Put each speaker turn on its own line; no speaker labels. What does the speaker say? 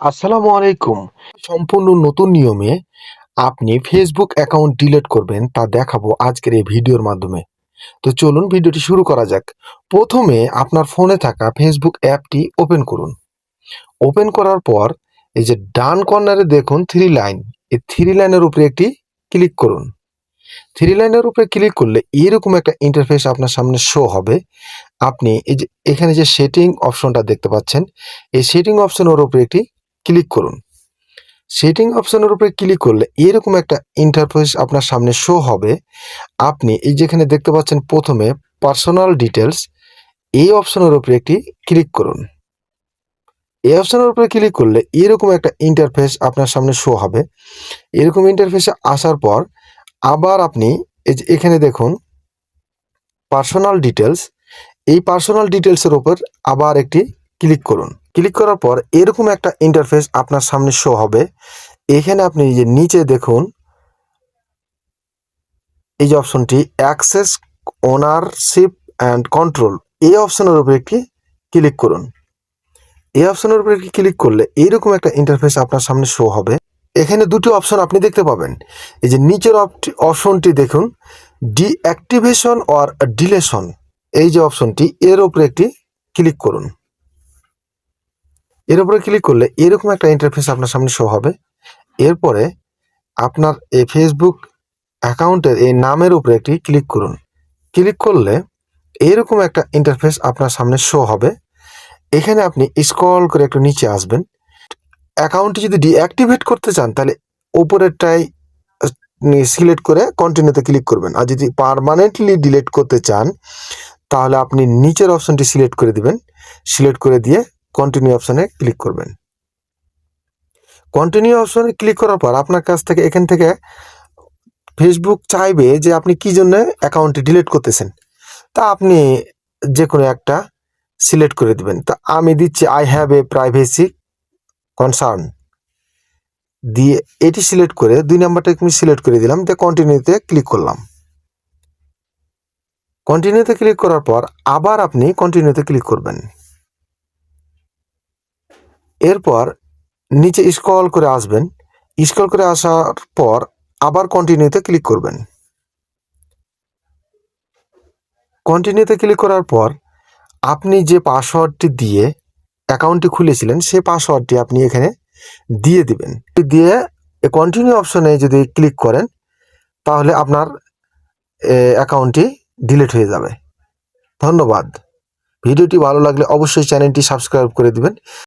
আসসালামু আলাইকুম। সম্পূর্ণ নতুন নিয়মে আপনি ফেসবুক অ্যাকাউন্ট ডিলিট করবেন, তা দেখাবো আজকের এই ভিডিওর মাধ্যমে। তো চলুন ভিডিওটি শুরু করা যাক। প্রথমে আপনার ফোনে থাকা ফেসবুক অ্যাপটি ওপেন করুন। ওপেন করার পর এই যে ডান কর্নারে দেখুন থ্রি লাইন এই থ্রি লাইনের উপরে একটি ক্লিক করুন। থ্রি লাইনের উপরে ক্লিক করলে এরকম একটা ইন্টারফেস আপনার সামনে শো হবে। আপনি এই যে এখানে যে সেটিং অপশনটা দেখতে পাচ্ছেন, এই সেটিং অপশনের উপরে একটি ক্লিক করুন। সেটিং অপশানের উপরে ক্লিক করলে এরকম একটা ইন্টারফেস আপনার সামনে শো হবে। আপনি এই যেখানে দেখতে পাচ্ছেন প্রথমে পার্সোনাল ডিটেলস এই অপশনের উপরে একটি ক্লিক করুন। এই অপশানের উপরে ক্লিক করলে এরকম একটা ইন্টারফেস আপনার সামনে শো হবে। এরকম ইন্টারফেসে আসার পর আবার আপনি এখানে দেখুন পার্সোনাল ডিটেলস এই পার্সোনাল ডিটেলসের উপর আবার একটি ক্লিক করুন। ক্লিক করার পর এরকম একটা ইন্টারফেস আপনার সামনে শো হবে। এখানে আপনি যে নিচে দেখুন, এই যে অপশনটি অ্যাক্সেস ওনারশিপ অ্যান্ড কন্ট্রোল এই অপশনের উপরে একটি ক্লিক করুন। এই অপশনের উপরে একটি ক্লিক করলে এইরকম একটা ইন্টারফেস আপনার সামনে শো হবে। এখানে দুটি অপশন আপনি দেখতে পাবেন। এই যে নিচের অপশনটি দেখুন ডিঅ্যাক্টিভেশন অর ডিলেশন এই যে অপশনটি এর উপরে একটি ক্লিক করুন। এর উপরে ক্লিক করলে এরকম একটা ইন্টারফেস আপনার সামনে শো হবে। এরপরে আপনার এই ফেসবুক অ্যাকাউন্টের এই নামের উপরে একটি ক্লিক করুন। ক্লিক করলে এরকম একটা ইন্টারফেস আপনার সামনে শো হবে। এখানে আপনি স্ক্রল করে একটু নিচে আসবেন। অ্যাকাউন্টটি যদি ডিঅ্যাক্টিভেট করতে চান, তাহলে উপরেরটাই সিলেক্ট করে কন্টিনিউতে ক্লিক করবেন। আর যদি পারমানেন্টলি ডিলিট করতে চান, তাহলে আপনি নিচের অপশনটি সিলেক্ট করে দিবেন। সিলেক্ট করে দিয়ে কন্টিনিউ অপশনে ক্লিক করবেন। কন্টিনিউ অপশনে ক্লিক করার পর আপনার কাছ থেকে এখান থেকে ফেসবুক চাইবে যে আপনি কি জন্য অ্যাকাউন্টটি ডিলিট করতেছেন। তা আপনি যে কোনো একটা সিলেক্ট করে দেবেন। তা আমি দিচ্ছি I have a privacy concern দিয়ে এটি সিলেক্ট করে দুই নাম্বারটা আমি সিলেক্ট করে দিলাম। দিয়ে কন্টিনিউতে ক্লিক করলাম। কন্টিনিউতে ক্লিক করার পর আবার আপনি কন্টিনিউতে ক্লিক করবেন। এরপর নিচে স্ক্রল করে আসবেন। স্ক্রল করে আসার পর আবার কন্টিনিউতে ক্লিক করবেন। কন্টিনিউতে ক্লিক করার পর আপনি যে পাসওয়ার্ডটি দিয়ে অ্যাকাউন্টটি খুলেছিলেন, সেই পাসওয়ার্ডটি আপনি এখানে দিয়ে দিবেন। দিয়ে কন্টিনিউ অপশনে যদি ক্লিক করেন, তাহলে আপনার অ্যাকাউন্টটি ডিলিট হয়ে যাবে। ধন্যবাদ। ভিডিওটি ভালো লাগলে অবশ্যই চ্যানেলটি সাবস্ক্রাইব করে দিবেন।